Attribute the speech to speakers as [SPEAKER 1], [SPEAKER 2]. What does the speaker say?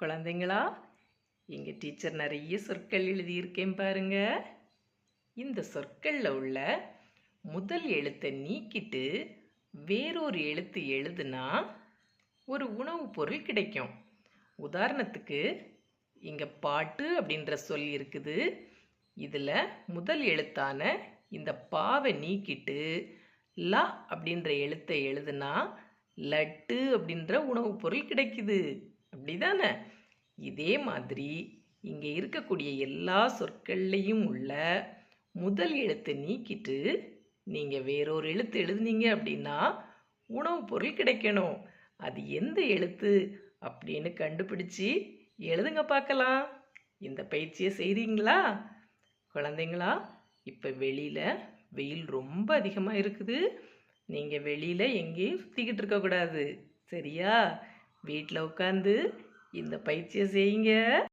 [SPEAKER 1] குழந்தைங்களா? எங்கள் டீச்சர் நிறைய சொற்கள் எழுதியிருக்கேன் பாருங்க. இந்த சொற்களில் உள்ள முதல் எழுத்தை நீக்கிட்டு வேறொரு எழுத்து எழுதுனா ஒரு உணவுப் பொருள் கிடைக்கும். உதாரணத்துக்கு இங்கே பாட்டு அப்படின்ற சொல் இருக்குது. இதில் முதல் எழுத்தான இந்த பாவை நீக்கிட்டு ல அப்படின்ற எழுத்தை எழுதுனா லட்டு அப்படின்ற உணவுப் பொருள் கிடைக்குது. அப்படிதானே? இதே மாதிரி இங்கே இருக்கக்கூடிய எல்லா சொற்கள்லையும் உள்ள முதல் எழுத்தை நீக்கிட்டு நீங்கள் வேறொரு எழுத்து எழுதுனீங்க அப்படின்னா உணவுப் பொருள் கிடைக்கணும். அது எந்த எழுத்து அப்படின்னு கண்டுபிடிச்சி எழுதுங்க பார்க்கலாம். இந்த பயிற்சியை செய்கிறீங்களா குழந்தைங்களா இப்போ வெளியில் வெயில் ரொம்ப அதிகமாக இருக்குது. நீங்கள் வெளியில் எங்கேயும் சுற்றிக்கிட்டு இருக்கக்கூடாது. சரியா? வீட்டில் உட்காந்து இந்த பயிற்சியை செய்யுங்க.